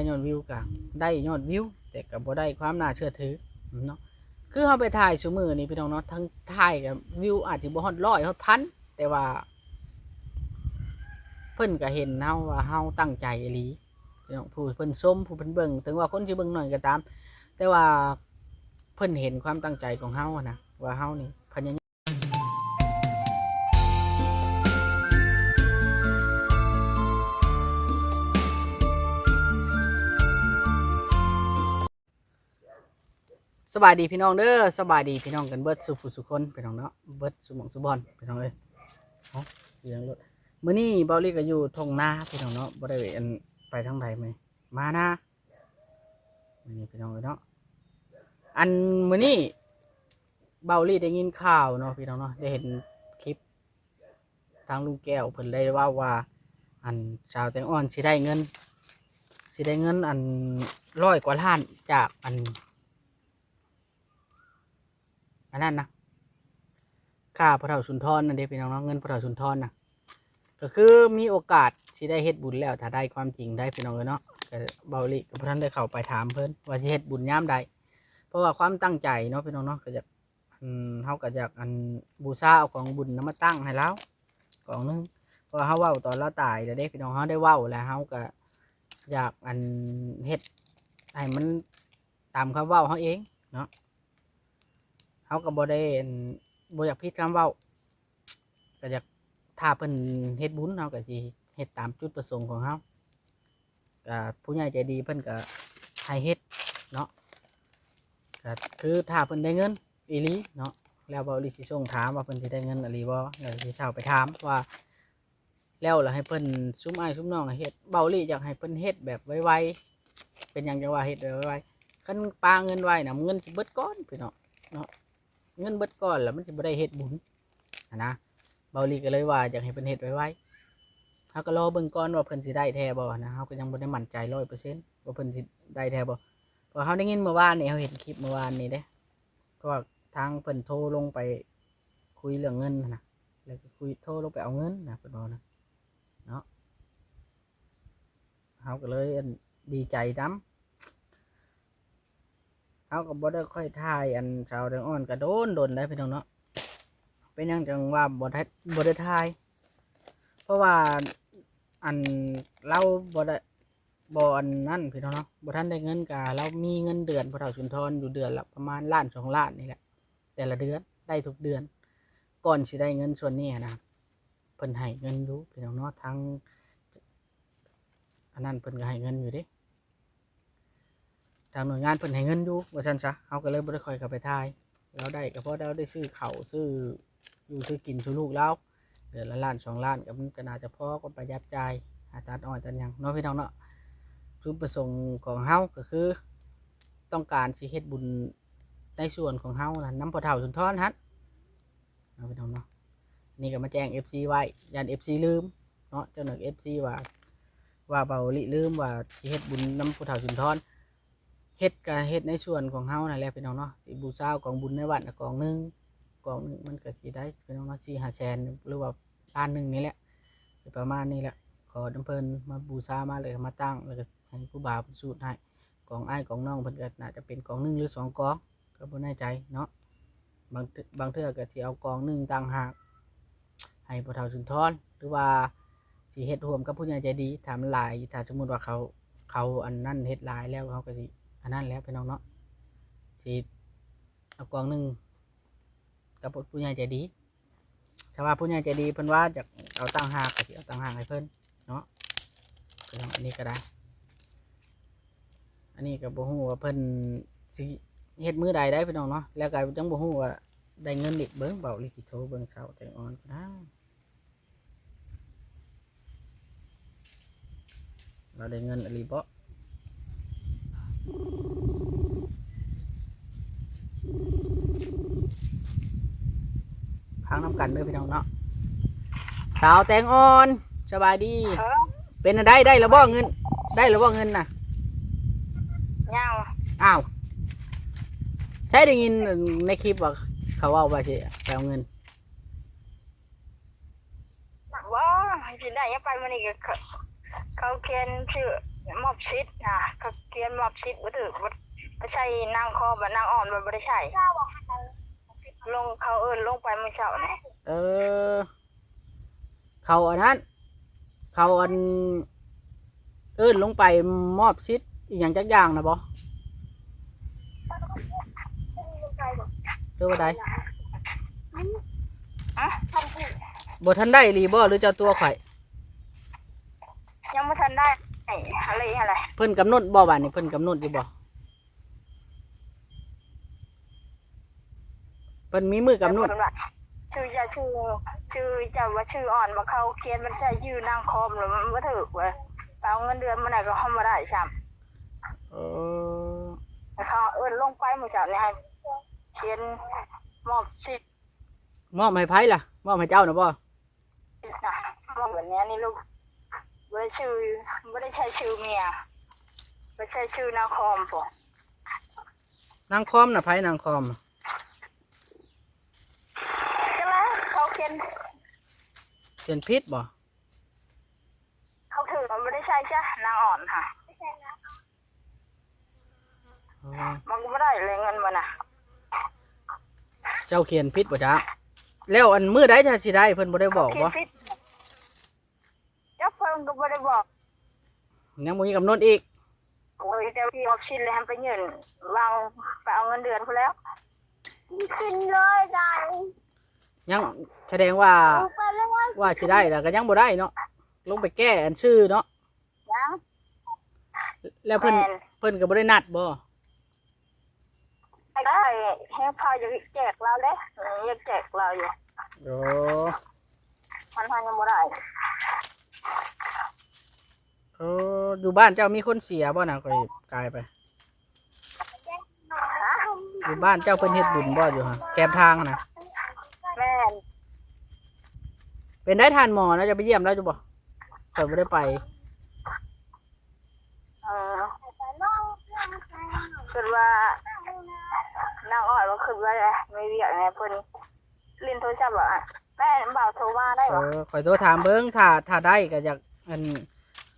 ร์ยอดวิวก็ได้ยอดวิว แต่ก็บ่ได้ความน่าเชื่อถือเนาะคือเฮาไปถ่ายซุมือนี่พี่น้องเนาะทั้งถ่ายกับวิวอาจสิบ่ฮอดร้อยฮอดพันแต่ว่า เพิ่นก็เห็นเฮาว่าเฮาตั้งใจอีหลีพี่น้องผู้เพิ่นชมผู้เพิ่นเบิ่งถึงว่าคนสิเบิ่งน้อยก็ตาม แต่ว่าเพิ่นเห็นความตั้งใจของเฮาอะนะว่าเฮานี่พยายาม สบายดีพี่น้องเด้อสบายดีพี่น้องกันเบิดสุขุสุคนพี่น้องเนาะเบิดสุหมองสุบอลพี่น้องเอ้ยเอาเสียงรถมื้อนี้เบาลี่ก็อยู่ทงนาพี่น้องเนาะบ่ได้อันไปทางใดมื้อมานะมื้อนี้พี่น้องเอ้ยเนาะอันมื้อนี้เบาลี่ได้ยินข่าวเนาะพี่น้องเนาะได้เห็นคลิป ทางลุงแก้วเพิ่นได้ว่าว่า อันชาวแตงอ่อนสิได้เงินสิได้เงินอันร้อยกว่าล้านจากอัน อันนั้นนะค่าพระเฒ่าสุนทรนั่นเด้พี่น้องเงินพระเฒ่าสุนทรน่ะก็คือมีโอกาสที่ได้เฮ็ดบุญแล้วถ้าได้ความจริงได้พี่น้องเอ้ยเนาะก็เบาลี่กับท่านได้เข้าไปถามเพิ่นว่าสิเฮ็ดบุญยามใดเพราะว่าความตั้งใจเนาะพี่น้องเนาะก็อยากอืมเฮาก็อยากอันบูชาเอาของบุญนำมาตั้งให้แล้วกองหนึงเพราะว่าเฮาเว้าตอนเราตายแล้วเด้พี่น้องเฮาได้เว้าแล้วเฮาก็อยากอันเฮ็ดให้มันตามคำเว้าเฮาเองเนาะ เฮาก็บ่ได้บ่อยากผิดคำเว้าก็อยากถ้าเพิ่นเฮ็ดบุญเฮาก็สิเฮ็ดตามจุดประสงค์ของเฮาก็ผู้ใหญ่ใจดีเพิ่นก็ให้เฮ็ดเนาะก็คือถ้าเพิ่นได้เงินอีหลีเนาะแล้วเบาลิสิส่งถามว่าเพิ่นสิได้เงินอีหลีบ่แล้วสิเช่าไปถามว่าแล้วล่ะให้เพิ่นซุ้มอ้ายซุ้มน้องให้เฮ็ดเบาลิอยากให้เพิ่นเฮ็ดแบบไวๆเป็นหยังจังว่าเฮ็ดแบบไวๆคันปาเงินไว้น่ะเงินสิเบิดก่อนพี่น้องเนาะ เงินเบิดก่อนแล้วมันสิบ่ได้เฮ็ดบุญอะนะเบาลิก็เลยว่าอยากให้เพิ่นเฮ็ดไวๆเฮาก็รอเบิ่งก่อนว่าเพิ่นสิได้แท้บ่นะเฮาก็ยังบ่ได้มั่นใจ100%ว่าเพิ่นสิได้แท้บ่พอเขาได้ยินเมื่อวานนี่เขาเห็นคลิปเมื่อวานนี่เด้ก็ว่าทางเพิ่นโทรลงไปคุยเรื่องเงินนะแล้วก็คุยโทรลงไปเอาเงินนะเพิ่นบอกนะเนาะเขาก็เลยดีใจน้ำ เขาก็บ่ได้ค่อยทายอันชาวแดงอ่อนกระโดนโดนได้พี่น้องเนาะเป็นยังจังว่าบ่ได้บ่ได้ทาย เพราะว่าอันเราบ่ได้บ่อันนั่นพี่น้องเนาะบ่ท่านได้เงินกาเรามีเงินเดือนพอเฒ่าชุนทรอยู่เดือนละประมาณล้านสองล้านนี่แหละ แต่ละเดือนได้ทุกเดือน ก่อนสิได้เงินส่วนนี้นะเพิ่นให้เงินอยู่พี่น้องเนาะทั้งอันนั้นเพิ่นก็ให้เงินอยู่เด้ ทางหน่วยงานเพิ่นให้เงินอยู่ว่าซั่นซะเฮาก็เลยบ่ได้ค่อยเข้าไปทายเราได้ก็เพราะเราได้ซื้อข้าวซื้ออยู่ซื้อกินซื้อลูกเราเดือนละล้านสองล้านก็มันก็น่าจะพอก็ประหยัดจ่ายหาตัดอ้อยตัดหยังเนาะพี่น้องเนาะจุดประสงค์ของเฮาก็คือ ต้องการสิเฮ็ดบุญในส่วนของเฮานะน้ำพอเท่าสุนทรฮัทเอาไปทำเนาะนี่ก็มาแจ้ง FC ไว้ยัน FC ลืมเนาะเจ้าหนึ่ง FC ว่า ว่าเบาลิลืมว่าสิเฮ็ดบุญน้ำพอเท่าสุนทร เฮ็ดก็เฮ็ดในส่วนของเฮานั่นแหละพี่น้องเนาะสิบูชากองบุญในวัดน่ะกองหนึงกองหนึงมันก็สิได้พี่น้องเนาะ4 5แสนหรือว่าล้านหนึงนี่แหละสิประมาณนี้แหละขอน้ำเพิ่นมาบูชามาเลยมาตั้งแล้วก็ให้ผู้บ่าวเพิ่นสูตรให้กองอ้ายกองน้องเพิ่นก็น่าจะเป็นกองหนึ่งหรือสองกองก็บ่แน่ใจเนาะบางเทือบางเทื่อก็สิเอากองหนึ่งต่างหากให้พ่อเฒ่าสุนทรหรือว่าสิเฮ็ดร่วมกับผู้ใหญ่ใจดีถามหลายถ้าสมมุติว่าเขาเขาอันนั้นเฮ็ดหลายแล้วเขาก็สิ อันนั้นแล้วพี่น้องเนาะสิเอากองหนึ่งกับผู้ใหญ่ใจดีถ้าว่าผู้ใหญ่ใจดีเพิ่นว่าจะเอาตั้งหากก็สิเอาตั้งหากให้เพิ่นเนาะพิ่นเอาอันนี้ก็ได้ อันนี้ก็บ่ฮู้ว่าเพิ่นสิเฮ็ดมือใดได้พี่น้องเนาะแล้วก็จังบ่ฮู้ว่าได้เงินอีกเบิ่งเบาลิขิตโทเบิ่งเช้าแต่งอ่อนก็ได้เราได้เงินอะไรบ่ พังน้ำกันเด้อพี่น้องเนาะสาวแตงอ่อนสบายดี เออเป็นอะไรได้แล้วบ่เงิน ได้แล้วบ่เงินน่ะเงาอ้าวใช่ได้ยินในคลิปว่าเขาว่าว่าสิไปเอาเงินว่าสิได้ยังไปมันนี่ก็เขาเขาเขียนชื่อ มอบชิดนะอบสิบบ่ถือบ่บ่ใช่นางคอบ่นางอ่อนบ่บ่ได้ใช่ลงเขาเอิ้นลงไปมื้อเช้านี่เออ เขาอันนั้น เขาอัน เอิ้นลงไปมอบซิดอีกอย่างจักอย่างนะบอหรือว่าใดอะบ่ทันได้รีบ่หรือเจ้าตัวข่อยยังบ่ทันได้ ไอ้อะไรอะไรเพิ่นกำหนดบ่บาดนี่เพิ่นกำหนดอยู่บ่เพิ่นมีมือกำหนดว่าชื่อจะชื่อชื่อจะว่าชื่ออ่อนบ่เขาเขียนมันใช่ชื่อนางคอมหรือมันบ่ถูกเว้ยเอาเงินเดือนมาไหนก็เฮาบ่ได้ซ้ํเออเขาเอิ้นลงไปมื้อเช้านี่ให้เขียนมอบสิทธิ์มอบให้ไผล่ะมอบให้เจ้านะบ่นะมอบแบบนี้นี่ลูก บ่ได้ชื่อบ่ได้ใช้ชื่อเมียบ่ใช่ชื่อนางคอมพอนางคอมน่ะไผนางคอมจังได๋เขาเขียนเขียนผิดบ่เขาถือมันบ่ได้ใช่จ้ะนางอ่อนค่ะเออมันก็บ่ได้เลยเงินมันน่ะเจ้าเขียนผิดบ่จ๊ะแล้วอันมื้อใดถ้าสิได้เพิ่นบ่ได้บอกเขียบ่นผิด จักเพิ่นก็บ่ได้บอกยังบ่มีกำหนดอีกโอ้ยแต่ที่ออฟชินเลยทำไปยืนวางไปเอาเงินเดือนพอแล้วขึ้นเลยได้ยังแสดงว่าไปเลยว่าว่าสิได้แล้วก็ยังบ่ได้เนาะลงไปแก้อันชื่อเนาะยังแล้วเพิ่นแม่นเพิ่นก็บ่ได้นัดบ่ได้ให้พอจะแจกเราเด้เอออยากแจกเราอยู่โอ้มันทำยังบ่ได้ เอออยู่บ้านเจ้ามีคนเสียบ่น่ะก็กลายไปฮะอยู่บ้านเจ้าเพิ่นเฮ็ดบุญบ่อยู่ฮะแคมทางน่ะแม่นเป็นได้ทานหมอนะจะไปเยี่ยมแล้วจุบ่ข่อยบ่ได้ไปเออคือว่านางอ้อยว่าคือว่าไม่เรียกไงเพิ่นเล่นโทรศัพท์อะแม่บ่าวโทรมาได้เอบ่อข่อยโทรถามเบิ่งถ้าถ้าได้ก็อยากอัน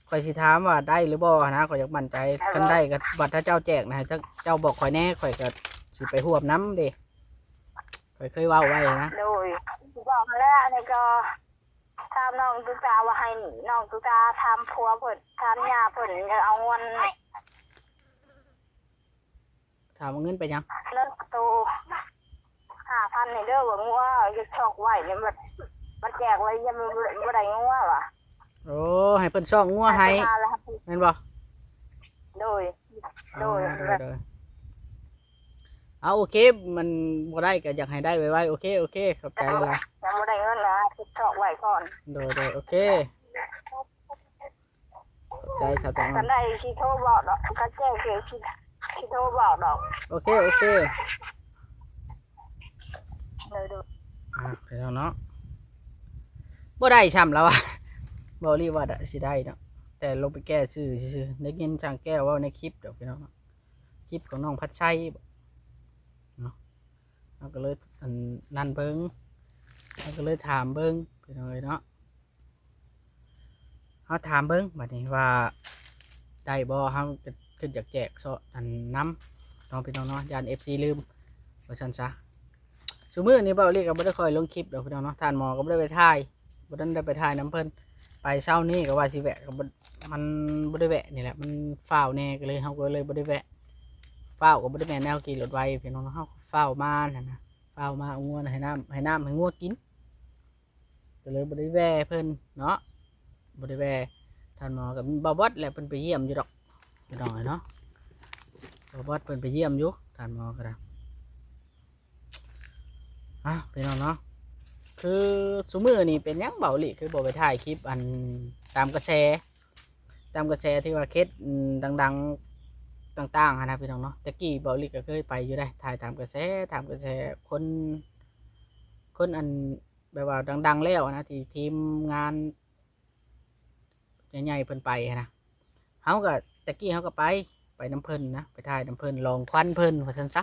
ข่อยสิถามว่าได้หรือบ่นะข่อยอยากมั่นใจคันได้ก็บัตรถ้าเจ้าแจกนะถ้าเจ้าบอกข่อยแน่ข่อยก็สิไปร่วมนํเด้ข่อยเคยเว้าไว้นะโดยบอกมาแล้วนี่ก็ทำน้องตุ๊กตาว่าให้น้องตุ๊กตาทำพัวเพิ่นทำยาเพิ่นจะเอาเงินถามว่าเงินไปยังเลิกโตห้าพันในเด้อว่างัวจะชอกไหวเนี่ยมันมันแจกไว้ยังมันบ่ได้งัวว่ะ โอ้ให้เพิ่นซ่องงัวให้ทานแล้วครับแม่นบ่โดยโดยเอาโดยโดยเอาโอเค มันบ่ได้ก็อยากให้ได้ไวๆโอเคโอเคขอบใจหลายยังบ่ได้เงินนะชอกไหวก่อนๆโดยโดยโอเคขอบใจชาวแตงกันได้ชิโทรบอกดอกก็แจ้งคือชิชิโทรบอกดอก โอเคโอเคเลยดูอ่าไปแล้วเนาะบ่ได้ช้ำแล้วอะ บ่รีว่าได้สิได้เนาะแต่ลงไปแก้ชื่อซื่อๆได้ยินทางแก้วว่าในคลิปเดี๋ยวพี่น้องคลิปของน้องพัดชัยเนาะเราก็เลยนั่นเบิ้งเราก็เลยถามเบิ้งพี่น้องเอ้ยเนาะเขาถามเบิ้งบัดนี้ว่าได้บ่เขาขึ้นอยากแจกโซอันน้ำน้องพี่น้องเนาะยานเอฟซีลืมว่าซั่นซะซูมือนี้เบาเรียกก็บ่ได้คอยลงคลิปเดอกพี่น้องเนาะทานหมอก็บ่ได้ไปถ่ายบ่ได้ได้ไปถ่ายน้ำเพิ่น ไปเช้านี้ก็ว่าสิแวะก็บ่มันบ่ได้แวะนี่แหละมันฟ้าวแน่ก็เลยเฮาก็เลยบ่ได้แวะฟ้าวก็บ่ได้แม่นแนวขี่รถไวพี่น้องเนาะเฮาฟ้าวมานั่นนะฟ้าวมาอางัวนให้น้ำให้น้ำให้งัวกินก็เลยบ่ได้แวะเพิ่นเนาะบ่ได้แวะท่านหมอกับบ่บดแหละเพิ่นไปเยี่ยมอยู่ดอกพี่น้องเนาะบ่บดเพิ่นไปเยี่ยมอยู่ท่านหมอก็ได้อะพี่น้องเนาะ คือสมือนี่เป็นยังเบาหลีคือบอกไปถ่ายคลิปอันตามกระแส ตามกระแสที่ว่าเคสดัง ๆต่างๆนนะพี่น้องเนาะต่กี้เบาหลีก็เคยไปอยู่ได้ถ่ายตามกระแสตามกระแสคนคนอันแบบว่าดัง ๆ แล้วนะที่ทีมงานใหญ่ๆเพิ่นไปนะเขาก็ต่กี้เขาก็ไปไปน้ำเพิ่นนะไปถ่ายน้ำเพิ่นลองควันเพิ่นว่าซั่นซะ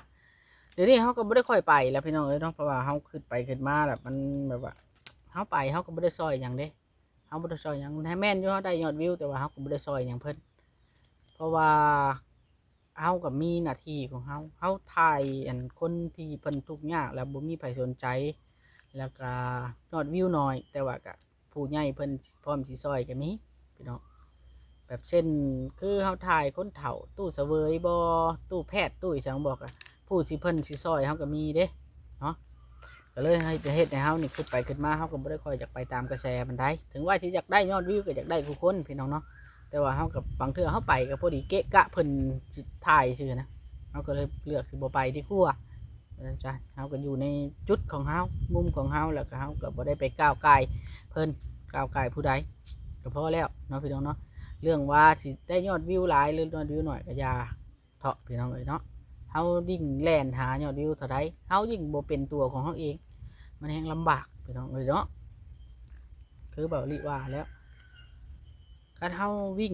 เดี๋ยวนี้เขาก็ไม่ได้ค่อยไปแล้วพี่น้องเอ้ยเนาะเพราะว่าเขาขึ้นไปขึ้นมาแบบมันแบบว่าเขาไปเขาก็ไม่ได้ซอยอย่างเด้เขาไม่ได้ซอยอย่างให้แม่นอยู่เขาได้ยอดวิวแต่ว่าเขาก็ไม่ได้ซอยอย่างเพิ่นเพราะว่าเฮากับมีหน้าที่ของเฮาเฮาถ่ายอันคนที่เพิ่นทุกข์ยากแล้วบ่มีไผสนใจ แล้วก็ยอดวิวน้อย แต่ว่าก็ผู้ใหญ่เพิ่นพร้อมสิซอยก็มีพี่น้องแบบเช่นคือเฮาถ่ายคนเฒ่าตู้เสวยบ่ตู้แพทย์ตู้อีสังบอกอะ ผู้สิเพิ่นสิซอยเฮาก็มีเด้เนาะก็เลยให้จะเฮ็ดให้เฮานี่ขึ้นไปขึ้นมาเฮาก็บ่ได้ค่อยอยากไปตามกระแสมันได้ถึงว่าสิอยากได้ยอดวิวก็อยากได้ทุกคนพี่น้องเนาะแต่ว่าเฮากับบางเทื่อเฮาไปก็พอดีเกะกะเพิ่นถ่ายซื่อนะเฮาก็เลยเลือกสิบ่ไปที่ครัวนั่นจ้ะเฮาก็อยู่ในจุดของเฮามุมของเฮาแล้วก็เฮาก็บ่ได้ไปก้าวไก่เพิ่นก้าวไก่ผู้ใดก็พอแล้วเนาะพี่น้องเนาะเรื่องว่าสิได้ยอดวิวหลายหรือยอดวิวหน่อยก็อย่าเถาะพี่น้องเอ้ยเนาะ เฮายิ่งแล่นหายอดวิวเท่าใดเฮายิ่งบ่เป็นตัวของเฮาเอง มันแฮงลำบากพี่น้องเอ้ยเนาะคือเบาลิว่าแล้วการเฮาวิ่ง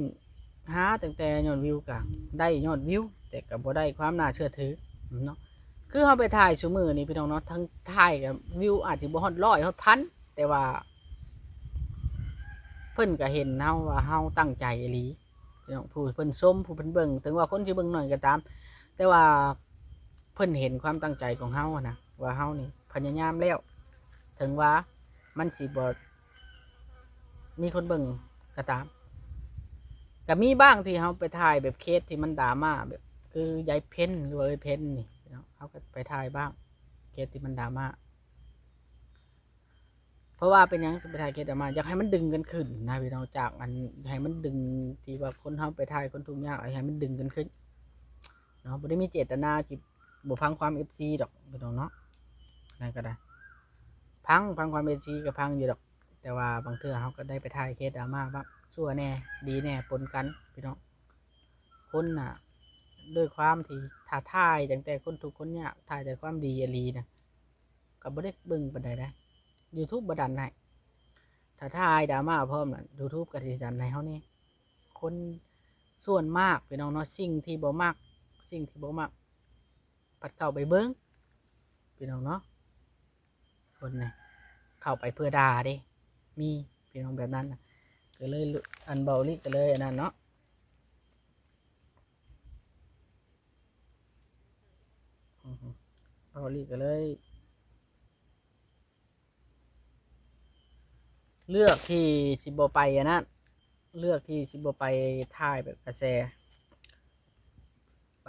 หาตั้งแต่ยอดวิวกะได้ยอดวิว แต่ก็บ่ได้ความน่าเชื่อถือเนาะคือเฮาไปถ่ายซุมือนี่พี่น้องเนาะทั้งถ่ายกับวิวอาจสิบ่ฮอดร้อยฮอดพันแต่ว่า เพิ่นก็เห็นเฮาว่าเฮาตั้งใจอีหลีพี่น้องผู้เพิ่นชมผู้เพิ่นเบิ่งถึงว่าคนสิเบิ่งหน่อยก็ตาม แต่ว่าเพิ่นเห็นความตั้งใจของเฮานะว่าเฮานี่พยายามแล้ว ถึงว่ามันสิบ่มีคนเบิ่งก็ตามก็มีบ้างที่เขาไปถ่ายแบบเคสที่มันดราม่าแบบ คือยายเพ้นหรือว่าเอ้ยเพ้นนี่เนาะเขาก็ไปถ่ายบ้าง เคสที่มันดราม่าเพราะว่าเป็นยังไปถ่ายเคสดราม่าอยากให้มันดึงกันขึ้นนะพี่น้องจากอันให้มันดึงที่ว่าคนเขาไปถ่ายคนทุกข์ยากให้มันดึงกันขึ้น เนาะไม่ได้มีเจตนาที่บ่พังความเอฟซีดอกพี่น้องเนาะนั่นก็ได้พังพังความเอฟซีก็พังอยู่ดอก แต่ว่าบางเทื่อเขาก็ได้ไปถ่ายเคสดราม่าบ้างชั่วแน่ดีแน่ปนกันพี่น้องคนน่ะด้วยความที่ถ่าถ่ายตั้งแต่คนทุกคนเนี่ยากถ่ายแต่ความดีอลีนะก็บ่ได้เบิ่งปานใดได้ YouTube บ่ดันให้ถ้าถ่ายดราม่าเพร้อมน่ะ YouTube ก็สิดันให้เฮานี่คนส่วนมากพี่น้องเนาะสิ่งที่บ่มัก สิ่งที่บ่มักปัดเข้าไปเบิ่งพี่น้องเนาะคนนี่เข้าไปเพื่อด่าเด้มีพี่น้องแบบนั้นนะก็เลยอันเบาลิก็เลยอันนั้นเนาะอือฮึเบาลิก็เลย เลือกที่สิบไปอันนั้นเลือกที่สิบไปถ่ายแบบกระแส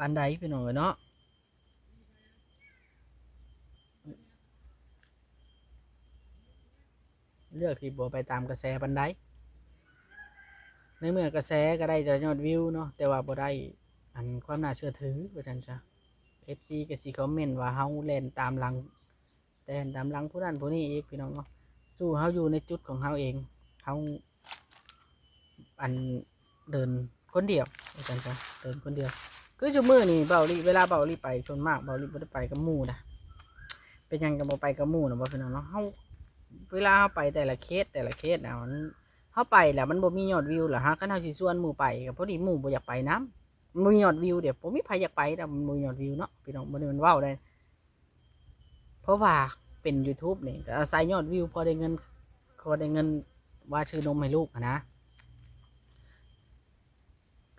อันใดพี่น้องเอ้ยเนาะเลือกที่บัวไปตามกระแสบันไดในเมื่อกระแสก็ได้จะยอดวิวเนาะแต่ว่าบ่ได้อันความน่าเชื่อถือว่าจันจ้ะ FC ก็สิคอมเมนต์ว่าเฮาเล่นตามหลัง แต่ตามหลังผู้นั้นผู้นี้อีกพี่น้องเนาะสู้เฮาอยู่ในจุดของเฮาเองเฮาอันเดินคนเดียวว่าจันจ้ะเดินคนเดียว คือชั่วมือนี่เบาลิเวลาเบาลิไปชนมากเบาลิบ่ได้ไปกับหมู่นะเป็นยังก็บ่ไปกับหมู่นะบ่พี่น้องเนาะเฮาเวลาเขาไปแต่ละเคสแต่ละเคสนะมันเขาไปแล้วมันบ่มียอดวิวหรอฮะก็เฮาสิส่วนหมู่ไปก็พอดีหมู่บ่อยากไปน้ำมันมียอดวิวเดี๋ยวผมมีใครอยากไปแต่มันบ่มียอดวิวเนาะพี่น้องบ่ได้มันเว้าได้ เพราะว่าเป็น YouTube นี่ก็อาศัยยอดวิวพอได้เงินพอได้เงินว่าชื่อนมให้ลูกนะ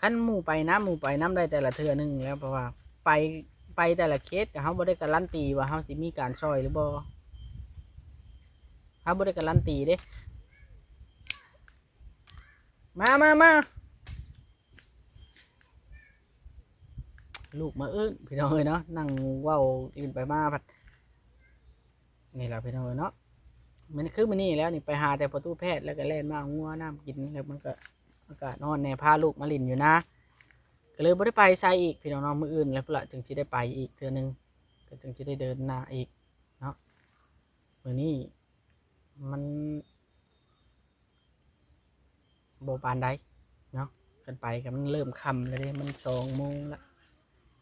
คันหมู่ไปน้ำหมู่ไปน้ำได้แต่ละเทือหนึงแล้วเพราะว่าไปไปแต่ละเคสก็เฮาบ่ได้การันตีว่าเฮาสิมีการช่วยหรือบ่เขาบริการันตีเด้มามามาลูกมาเอิ้นพี่น้องเอ้ยเนาะนั่งเว้าอื่นไปมาพัดนี่แหละพี่น้องเอ้ยเนาะมันคือมันนี่แล้วนี่ไปหาแต่ประตูแพทย์แล้วก็เล่นมางัวน้ำกินแล้วมันก็ อากาศนอนแน่พาลูกมาลินอยู่นะ ก็เลยบ่ได้ไปใส่อีกพี่น้องเนาะมืออื่น แล้วพนละจึงจะได้ไปอีกเทื่อนึงก็จึงจะได้เดินหน้าอีกเนาะมือนี้มันโบปานใดเนาะกันไปกันมันเริ่มคำแล้วเด้มันสองโมงละ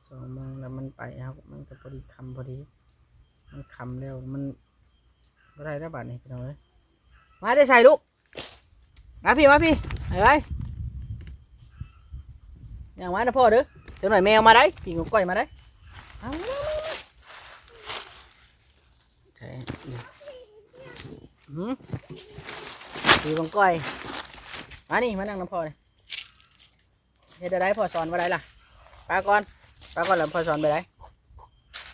สองโมงแล้วมันไปครับมันก็พอดีคำพอดี มันคำแล้วมันก็ได้แล้วบาทนี้พี่น้องเอ้ยมาได้ใส่ลูก มาพี่มาพี่เฮ้ยอย่างมานะพ่อเด้อเดี๋ยวหน่อยแมวมาได้พี่งก้อยมาได้ใช่หืมพี่งูก้อยมานี่มานั่งน้ำพ่อเลยเฮ็ดได้พ่อสอนว่าไรล่ะปลาก่อนป้าก่อนแล้วพ่อสอนไปไหน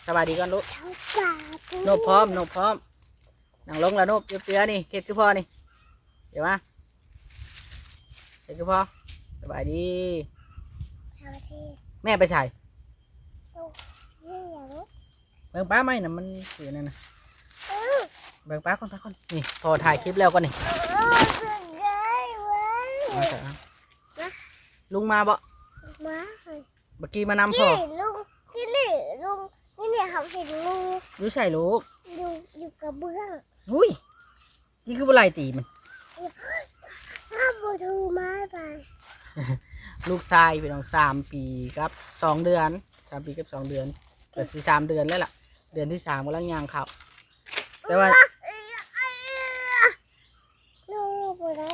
สบายดีก่อนลูกโนบพร้อมโนบพร้อมนั่งลงแล้วโนบเปียๆนี่เข็ดคือพ่อนี่เดี๋ยวมา เข็ดคือพ่อสบายดีชาวที่แม่ไปใส่นี่อย่างนี้เบิ่งป้าไหมน่ะมันอยู่นั่นนะเบิ่งป้าก่อนป้าก่อนนี่พอถ่ายคลิปแล้วก็นี่โอ้สุดเลยเว้ยมาเถอะอะลุงมาบ่มาเฮ้ยเมื่อกี้มานำพ่อนี่ลุงที่นี่ลุงนี่เนี่ยเขาเห็นลุงรู้ใช่ลูกลุงอยู่กับเบื้อง อุ้ยนี่คืออะไรตีมัน ถ้าบูทูมาไปลูกชายเป็นน้องสามปีกับสองเดือนสามปีกับสองเดือนเกิดสี่สามเดือนแล้วล่ะ เดือนที่สามกำลังยางเขาแต่ว่า ลูกบ่ได้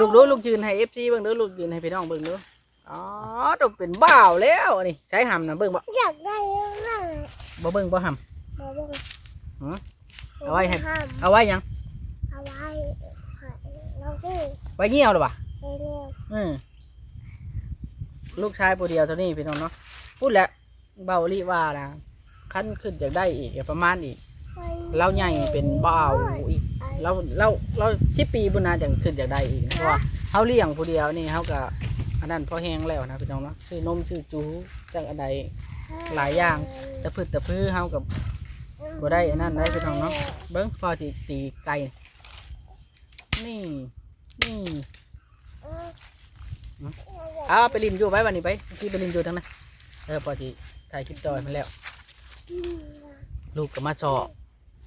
ลูกรู้ลูกยืนให้เอฟซีเบิ่งเด้อลูกยืนให้พี่น้องเบิ่งเด้ออ๋อต้องเป็นบ้าวแล้วนี่ใช้หำนะเบิ่งบ่อยากได้แล้วนะบ่เบิ่งบ่หมาบ้างฮะเอาไว้ให้ำเอาไว้ยังเอาไว้ให้น้องพี่ ไว้เงี้ยวหรือวะไปเร็วอืมลูกชายผู้เดียวเท่านี้พี่น้องเนาะพูดแล้วเบาลีว่านะขั้นขึ้นอยากได้อีกก็ประมาณอีกไปเราใหญ่เป็นบ่าวอีก เราเราเราสิปีบุญนาจังขึ้นอยากได้อีกเพราะว่าเขาเลี้ยงผู้เดียวนี่เขาก็อันนั้นพอแห้งแล้วนะพี่น้องเนาะชื่อนมชื่อจูจังอันใด หลายอย่างตะพืชตะพื้เขากับบ่ได้อันนั้นได้พี่น้องเนาะเบิ้งพอสิตีไก่นี่ นี่เอาไปริมอยู่ไว้วันนี้ไปที่ไปริมอยู่ทั้งนั้นเออพอสิถ่ายคลิปต่อให้มันแล้ว ลูกก็มาสอบ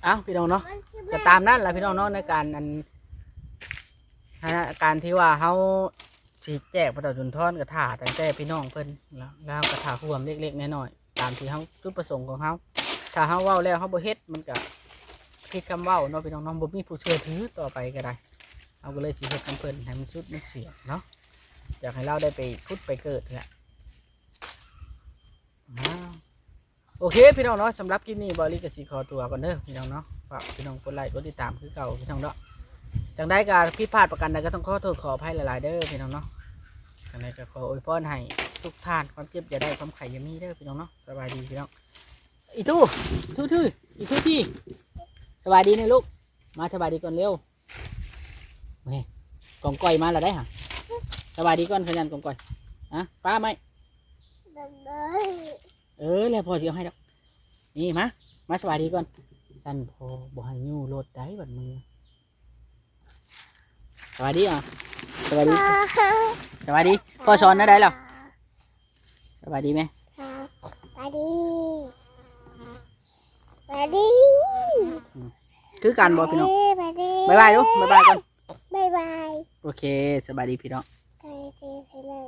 เอ้าพี่น้องเนาะก็ตามนั่นแหละพี่น้องเนาะในการอันการที่ว่าเขาสีแจกประชาชนทอนกระถาตั้งแต่พี่น้องเพิ่นแล้วแล้วกระถาห่วมเล็กๆน้อยๆตามที่เขาจุดประสงค์ของเขาถ้าเขาเว้าแล้วเขาบ่เฮ็ดมันก็ผิดคำเว้าเนาะพี่น้องเนาะบ่มีผู้เชื่อถือต่อไปก็ได้ เอาก็เลยสิเฮ็ดกันเพิ่นให้มันสุดมันเสียเนาะอยากให้เราได้ไปพุดไปเกิดนี่แหละโอเคพี่น้องเนาะสำหรับคลิปนี้บอลี่กับสีขอตัวก่อนเด้อพี่น้องเนาะฝากพี่น้องกดไลค์กดติดตามคือเก่าพี่น้องเนาะจังได้การผิพาดประกันใดก็ต้องขอโทษขออภัยหลายๆเด้อพี่น้องเนาะจังได้ก็ขออวยพรให้ทุกท่านความเจ็บอย่าได้ความไข่อย่ามีเด้อพี่น้องเนาะสบายดีพี่น้องอีทูทูทูอีทูที่สบายดีนะลูกมาสบายดีก่อนเร็ว นี่กองก้อยมาแล้วได้ฮะสบายดีก่อนขยันกองก้อยอะป้าไหมดังเลยเออแล้วพอสิเอาให้ดอกนี่มามาสบายดีก่อนสั้นพอบ่ให้ยู่รถได้บัดมือสวัสดีอะสวัสดีสวัสดีพ่อสอนนะได้แล้วสวัสดีไหมไปดีไปดีคือการบอกพี่น้องไปดีบายบายดูบายบายก่อน บายบาย โอเค สบายดีพี่น้อง ตอนนี้เจพี่น้อง